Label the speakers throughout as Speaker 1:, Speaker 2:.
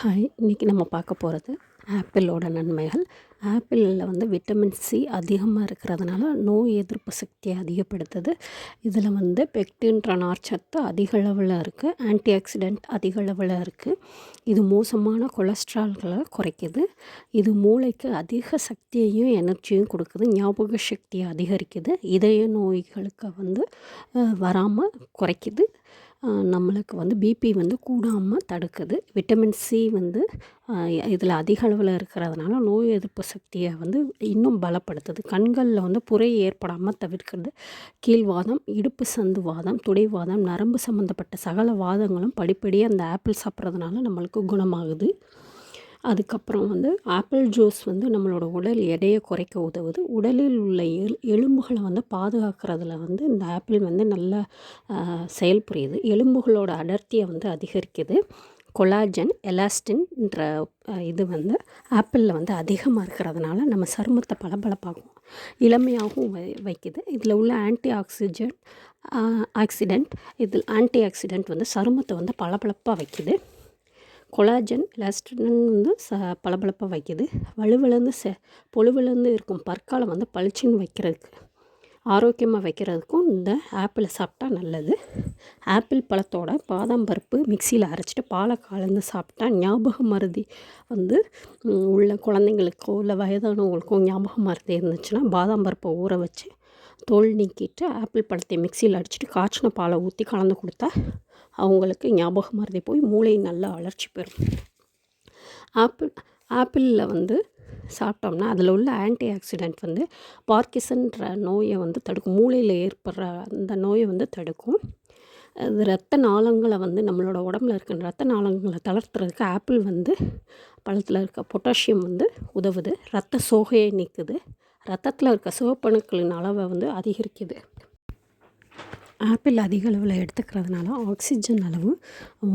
Speaker 1: Hi இன்றைக்கி நம்ம பார்க்க போகிறது ஆப்பிளோட நன்மைகள். ஆப்பிளில் வந்து விட்டமின் சி அதிகமாக இருக்கிறதுனால நோய் எதிர்ப்பு சக்தியை அதிகப்படுத்துது. இதில் வந்து பெக்டின்ற நார்ச்சத்து அதிக அளவில் இருக்குது ஆன்டி ஆக்சிடெண்ட் அதிக அளவில் இருக்குது இது மோசமான கொலஸ்ட்ரால்களை குறைக்குது. இது மூளைக்கு அதிக சக்தியையும் எனர்ஜியும் கொடுக்குது ஞாபக சக்தியை அதிகரிக்குது. இதய நோய்களுக்கு வந்து வராமல் குறைக்குது. நம்மளுக்கு வந்து பிபி வந்து கூடாமல் தடுக்குது. விட்டமின் சி வந்து இதில் அதிக அளவில் இருக்கிறதுனால நோய் எதிர்ப்பு சக்தியை வந்து இன்னும் பலப்படுத்துது. கண்களில் வந்து புரை ஏற்படாமல் தவிர்க்கிறது. கீழ்வாதம் இடுப்பு சந்து வாதம் துடைவாதம் நரம்பு சம்மந்தப்பட்ட சகல வாதங்களும் படிப்படியாக அந்த ஆப்பிள் சாப்பிட்றதுனால நம்மளுக்கு குணமாகுது. அதுக்கப்புறம் வந்து ஆப்பிள் ஜூஸ் வந்து நம்மளோட உடல் எடையை குறைக்க உதவுது. உடலில் உள்ள எல் எலும்புகளை வந்து பாதுகாக்கிறதுல வந்து இந்த ஆப்பிள் வந்து நல்லா செயல்புரியுது எலும்புகளோட அடர்த்தியை வந்து அதிகரிக்குது. கொலாஜன் எலாஸ்டின்ற இது வந்து ஆப்பிளில் வந்து அதிகமாக இருக்கிறதுனால நம்ம சருமத்தை பளபளப்பாகும் இளமையாகவும் வை வைக்குது. இதில் உள்ள ஆன்டி ஆக்சிஜன் ஆக்சிடெண்ட் இதில் ஆன்டி ஆக்சிடெண்ட் வந்து சருமத்தை வந்து பளபளப்பாக வைக்குது. கொலாஜன் எலாஸ்டின் வந்து ச பளபளப்பாக வைக்கிது. வலுவிலேருந்து செ பொழுவிலேருந்து இருக்கும் பற்காலம் வந்து பளிச்சுன்னு வைக்கிறதுக்கு ஆரோக்கியமாக வைக்கிறதுக்கும் இந்த ஆப்பிளை சாப்பிட்டா நல்லது. ஆப்பிள் பழத்தோட பாதாம் பருப்பு மிக்சியில் அரைச்சிட்டு பாலை கலந்து சாப்பிட்டா ஞாபக மருதி வந்து உள்ள குழந்தைங்களுக்கோ இல்லை வயதானவங்களுக்கோ ஞாபக மருதி இருந்துச்சுன்னா பாதாம் பருப்பை ஊற வச்சு தோல் நீக்கிட்டு ஆப்பிள் பழத்தை மிக்சியில் அடிச்சுட்டு காய்ச்சின பாலை ஊற்றி கலந்து கொடுத்தா அவங்களுக்கு ஞாபக மருதி போய் மூளை நல்லா வளர்ச்சி பெறும். ஆப்பிள் ஆப்பிளில் வந்து சாப்பிட்டோம்னா அதில் உள்ள ஆன்டி ஆக்சிடெண்ட் வந்து பார்க்கிசன்ற நோயை வந்து தடுக்கும். மூளையில் ஏற்படுற அந்த நோயை வந்து தடுக்கும். அது ரத்த நாளங்களை வந்து நம்மளோட உடம்புல இருக்கிற ரத்த நாளங்களை தளர்த்துறதுக்கு ஆப்பிள் வந்து பழத்தில் இருக்க பொட்டாசியம் வந்து உதவுது. ரத்த சோகையை நீக்குது. ரத்தத்தில் இருக்க சிவப்பணுக்களின் அளவை வந்து அதிகரிக்குது. ஆப்பிள் அதிக அளவில் எடுத்துக்கிறதுனால ஆக்சிஜன் அளவு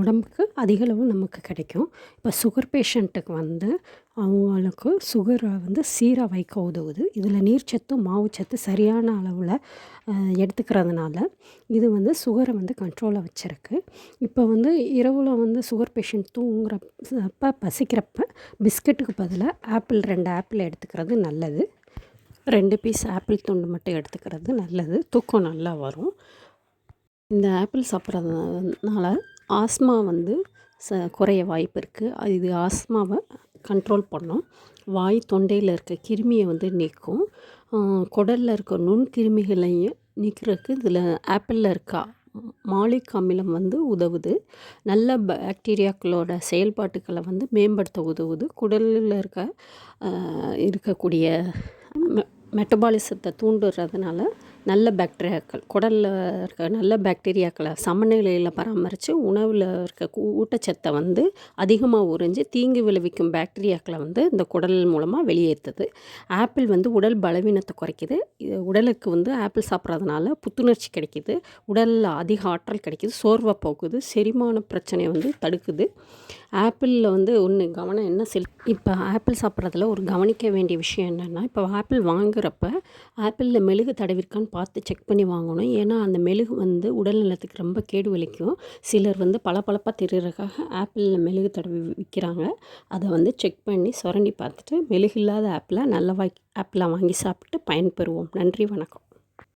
Speaker 1: உடம்புக்கு அதிக அளவு நமக்கு கிடைக்கும். இப்போ சுகர் பேஷண்ட்டுக்கு வந்து அவங்களுக்கு சுகரை வந்து சீராக வைக்க உதவுது. இதில் நீர்ச்சத்து மாவுச்சத்து சரியான அளவில் எடுத்துக்கிறதுனால இது வந்து சுகரை வந்து கண்ட்ரோலாக வச்சுருக்கு. இப்போ வந்து இரவில் வந்து சுகர் பேஷண்ட் தூங்குறப்ப பசிக்கிறப்ப பிஸ்கட்டுக்கு பதிலாக ஆப்பிள் ரெண்டு ஆப்பிள் எடுத்துக்கிறது நல்லது. ரெண்டு பீஸ் ஆப்பிள் துண்டு மட்டும் எடுத்துக்கிறது நல்லது. தூக்கம் நல்லா வரும். இந்த ஆப்பிள் சாப்பிட்றதுனால ஆஸ்மா வந்து ச குறைய வாய்ப்பு இருக்குது இது ஆஸ்மாவை கண்ட்ரோல் பண்ணும். வாய் தொண்டையில் இருக்க கிருமியை வந்து நீக்கும். குடலில் இருக்க நுண்கிருமிகளையும் நீக்கிறதுக்கு இதில் ஆப்பிளில் இருக்க மாலிக் அமிலம் வந்து உதவுது. நல்ல பாக்டீரியாக்களோட செயல்பாட்டுக்களை வந்து மேம்படுத்த உதவுது. குடலில் இருக்க இருக்கக்கூடிய மெட்டபாலிசத்தை தூண்டுறதுனால நல்ல பாக்டீரியாக்கள் குடலில் இருக்க நல்ல பாக்டீரியாக்களை சமநிலையில் பராமரித்து உணவில் இருக்க ஊட்டச்சத்தை வந்து அதிகமாக உறிஞ்சி தீங்கு விளைவிக்கும் பாக்டீரியாக்களை வந்து இந்த குடல் மூலமாக வெளியேற்றுது ஆப்பிள் வந்து உடல் பலவீனத்தை குறைக்குது. உடலுக்கு வந்து ஆப்பிள் சாப்பிட்றதுனால புத்துணர்ச்சி கிடைக்கிது. உடலில் அதிக ஆற்றல் கிடைக்கிது சோர்வை போக்குது செரிமான பிரச்சனையை வந்து தடுக்குது. ஆப்பிளில் வந்து ஒன்று கவனம் என்ன செல் இப்போ ஆப்பிள் சாப்பிட்றதுல ஒரு கவனிக்க வேண்டிய விஷயம் என்னென்னா இப்போ ஆப்பிள் வாங்குறப்ப ஆப்பிளில் மெழுகு தடவிருக்கான்னு பார்த்து செக் பண்ணி வாங்கணும். ஏன்னா அந்த மெழுகு வந்து உடல் நலத்துக்கு ரொம்ப கேடு விளைக்கும் சிலர் வந்து பளபளப்பாக தெரியறதுக்காக ஆப்பிளில் மெழுகு தடவி விற்கிறாங்க அதை வந்து செக் பண்ணி சுரண்டி பார்த்துட்டு மெழுகு இல்லாத ஆப்பிளை நல்ல வாய் ஆப்பிளாக வாங்கி சாப்பிட்டு பயன்பெறுவோம். நன்றி வணக்கம்.